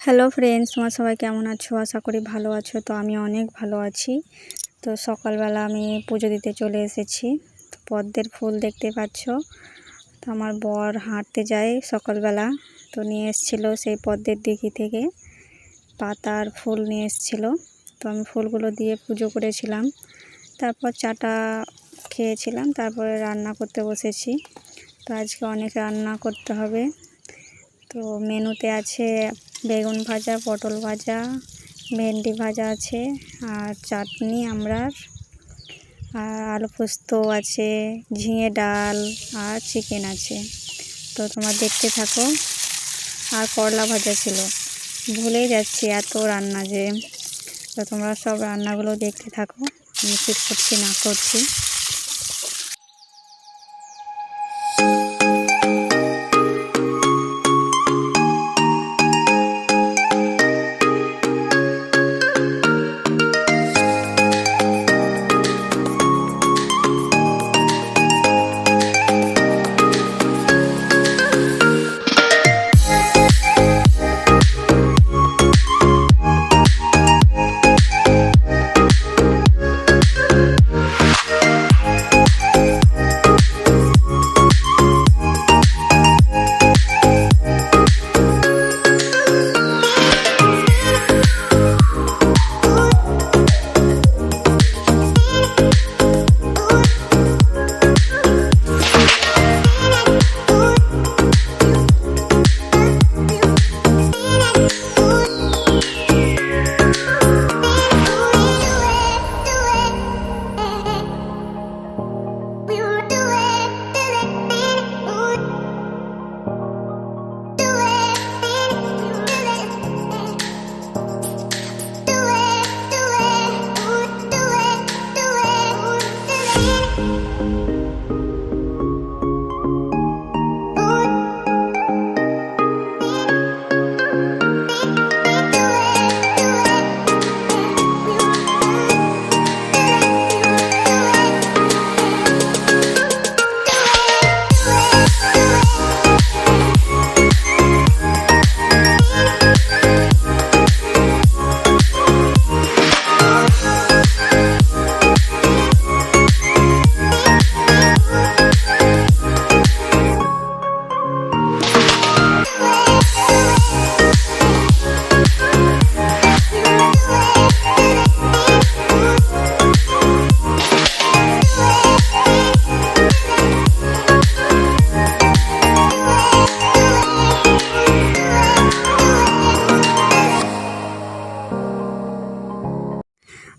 Hello friends তোমার সবাই কেমন আছো? আশা করি ভালো আছো। তো আমি অনেক ভালো আছি। তো সকালবেলা আমি পুজো দিতে চলে এসেছি। তো পদ্মের ফুল দেখতে পাচ্ছ। তো আমার বর হাঁটতে যায় সকালবেলা। তো নিয়ে এসেছিল সেই পদ্মের দিঘি থেকে পাতার ফুল নিয়ে এসেছিল। তো আমি ফুলগুলো দিয়ে পুজো করেছিলাম। তারপর চাটা খেয়েছিলাম। তারপরে রান্না করতে বসেছি। তো আজকে অনেক রান্না করতে হবে। তো মেনুতে আছে বেগুন ভাজা, পটল ভাজা, ভেন্ডি ভাজা আছে, আর চাটনি আমরার, আর আলু পোস্ত আছে, ঝিঙে ডাল আর চিকেন আছে। তো তোমরা দেখতে থাকো, আর করলা ভাজা ছিল। ভুলেই যাচ্ছি এত রান্না যে। তো তোমরা সব রান্নাগুলো দেখতে থাকো, আমি কী করছি না করছি।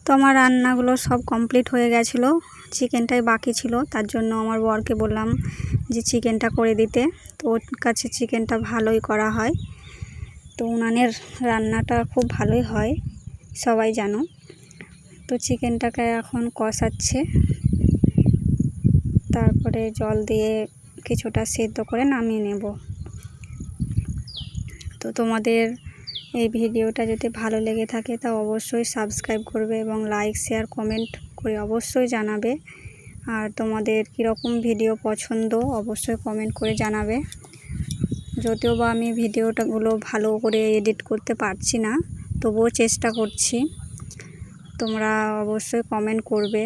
তো আমার রান্নাগুলো সব কমপ্লিট হয়ে গেছিল। চিকেনটাই বাকি ছিল, তার জন্য আমার বরকে বললাম যে চিকেনটা করে দিতে। তো ওর কাছে চিকেনটা ভালোই করা হয়। তো উনানের রান্নাটা খুব ভালোই হয়, সবাই জানো। তো চিকেনটাকে এখন কষাচ্ছে। তারপরে জল দিয়ে কিছুটা সেদ্ধ করে নামিয়ে নেব। তো তোমাদের এই ভিডিওটা যদি ভালো লেগে থাকে তা অবশ্যই সাবস্ক্রাইব করবে এবং লাইক, শেয়ার, কমেন্ট করে অবশ্যই জানাবে। আর তোমাদের কীরকম ভিডিও পছন্দ অবশ্যই কমেন্ট করে জানাবে। যদিও বা আমি ভিডিওটাগুলো ভালো করে এডিট করতে পারছি না, তবুও চেষ্টা করছি। তোমরা অবশ্যই কমেন্ট করবে,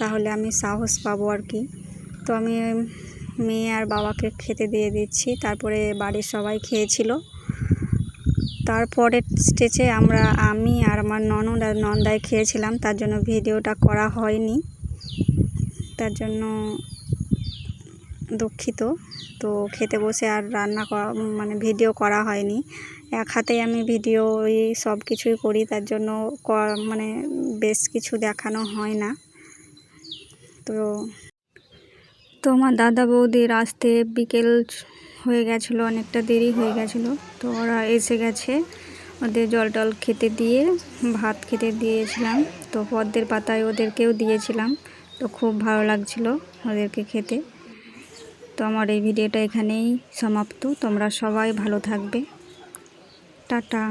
তাহলে আমি সাহস পাবো আর কি। তো আমি মেয়ে আর বাবাকে খেতে দিয়ে দিচ্ছি, তারপরে বাড়ির সবাই খেয়েছিল। তারপরের স্টেজে আমরা, আমি আর আমার ননদ আর নন্দায় খেয়েছিলাম, তার জন্য ভিডিওটা করা হয়নি। তার জন্য দুঃখিত। তো খেতে বসে আর রান্না করা মানে ভিডিও করা হয়নি। এক হাতেই আমি ভিডিও এই সব কিছুই করি, তার জন্য মানে বেশ কিছু দেখানো হয় না। তো তো আমার দাদা বৌদির আসতে বিকেল হয়ে গেছিল, অনেকটা দেরি হয়ে গেছিল। তো ওরা এসে গেছে, ওদের জল টল খেতে দিয়ে, ভাত খেতে দিয়েছিলাম। তো পদ্মের পাতায় ওদেরকেও দিয়েছিলাম, তো খুব ভালো লাগছিল ওদেরকে খেতে। তো আমার এই ভিডিওটা এখানেই সমাপ্ত, তোমরা সবাই ভালো থাকবে। টাটা।